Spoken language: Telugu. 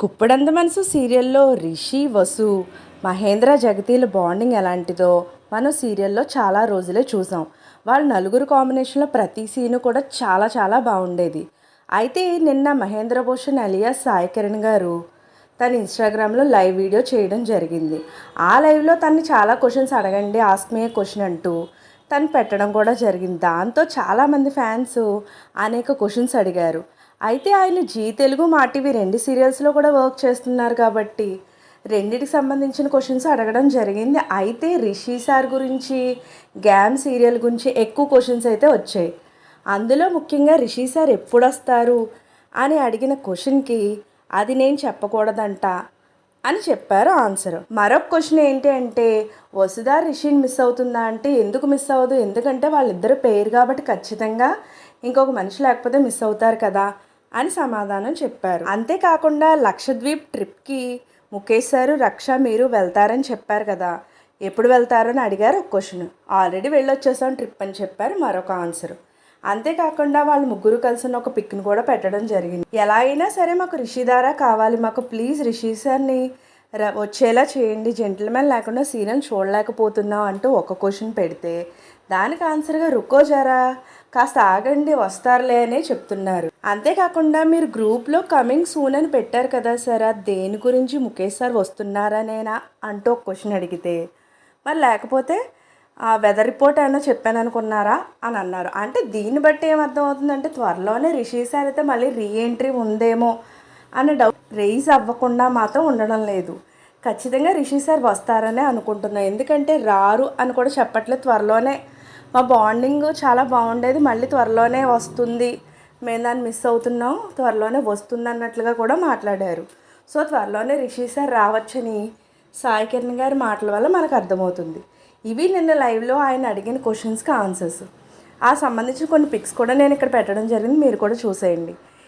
గుప్పడంత మనసు సీరియల్లో రిషి వసు మహేంద్ర జగతీల బాండింగ్ ఎలాంటిదో మనం సీరియల్లో చాలా రోజులే చూసాం. వాళ్ళు నలుగురు కాంబినేషన్లో ప్రతి సీను కూడా చాలా చాలా బాగుండేది. అయితే నిన్న మహేంద్ర భూషణ్ అలియాస్ సాయి కిరణ్ గారు తన ఇన్స్టాగ్రామ్లో లైవ్ వీడియో చేయడం జరిగింది. ఆ లైవ్లో తన్ని చాలా క్వశ్చన్స్ అడగండి ఆస్క్ మీ క్వశ్చన్ అంటూ తను పెట్టడం కూడా జరిగింది. దాంతో చాలామంది ఫ్యాన్స్ అనేక క్వశ్చన్స్ అడిగారు. అయితే ఆయన జీ తెలుగు మా టీవీ రెండు సీరియల్స్లో కూడా వర్క్ చేస్తున్నారు కాబట్టి రెండిటికి సంబంధించిన క్వశ్చన్స్ అడగడం జరిగింది. అయితే రిషి సార్ గురించి గ్యామ్ సీరియల్ గురించి ఎక్కువ క్వశ్చన్స్ అయితే వచ్చాయి. అందులో ముఖ్యంగా రిషి సార్ ఎప్పుడు వస్తారు అని అడిగిన క్వశ్చన్కి అది నేను చెప్పకూడదంట అని చెప్పారు ఆన్సర్ మరొక క్వశ్చన్ ఏంటి అంటే వసుధ రిషిని మిస్ అవుతుందా అంటే ఎందుకు మిస్ అవ్వదు? ఎందుకంటే వాళ్ళిద్దరు పేరు కాబట్టి ఖచ్చితంగా ఇంకొక మనిషి లేకపోతే మిస్ అవుతారు కదా. అని సమాధానం చెప్పారు. అంతేకాకుండా లక్షద్వీప్ ట్రిప్కి ముఖేష్ సారు రక్ష మీరు వెళ్తారని చెప్పారు కదా. ఎప్పుడు వెళ్తారని అడిగారు ఒక క్వశ్చన్ ఆల్రెడీ వెళ్ళొచ్చేసాం ట్రిప్ అని చెప్పారు మరొక ఆన్సర్ అంతేకాకుండా వాళ్ళు ముగ్గురు కలిసిన ఒక పిక్ని కూడా పెట్టడం జరిగింది. ఎలా అయినా సరే మాకు రిషి దారా కావాలి. మాకు ప్లీజ్ రిషి సార్ని వచ్చేలా చేయండి. జెంటిల్మెన్ లేకుండా సీరియల్ చూడలేకపోతున్నాం అంటూ ఒక క్వశ్చన్ పెడితే దానికి ఆన్సర్గా రుకో జరా కాస్త ఆగండి వస్తారులే అనే చెప్తున్నారు. అంతేకాకుండా మీరు గ్రూప్లో కమింగ్ సూన్ అని పెట్టారు కదా సార్ దేని గురించి ముఖేష్ సార్ వస్తున్నారనేనా అంటూ ఒక క్వశ్చన్ అడిగితే మరి లేకపోతే ఆ వెదర్ రిపోర్ట్ ఏమైనా చెప్పాను అనుకున్నారా అని అన్నారు. అంటే దీన్ని బట్టి ఏమర్థం అవుతుందంటే త్వరలోనే రిషి సార్ అయితే మళ్ళీ రీఎంట్రీ ఉందేమో అనే డౌట్ రేజ్ అవ్వకుండా మాత్రం ఉండడం లేదు. ఖచ్చితంగా రిషి సార్ వస్తారనే అనుకుంటున్నాను ఎందుకంటే రారు అని కూడా చెప్పట్లేదు త్వరలోనే. మా బాండింగ్ చాలా బాగుండేది. మళ్ళీ త్వరలోనే వస్తుంది. మేము దాన్ని మిస్ అవుతున్నాం. త్వరలోనే వస్తుంది అన్నట్లుగా కూడా మాట్లాడారు. సో త్వరలోనే రిషి సార్ రావచ్చని సాయి కిరణ్ గారి మాటల వల్ల మనకు అర్థమవుతుంది. ఇవి నిన్న లైవ్లో ఆయన అడిగిన క్వశ్చన్స్కి ఆన్సర్స్. ఆ సంబంధించిన కొన్ని పిక్స్ కూడా నేను ఇక్కడ పెట్టడం జరిగింది. మీరు కూడా చూసేయండి.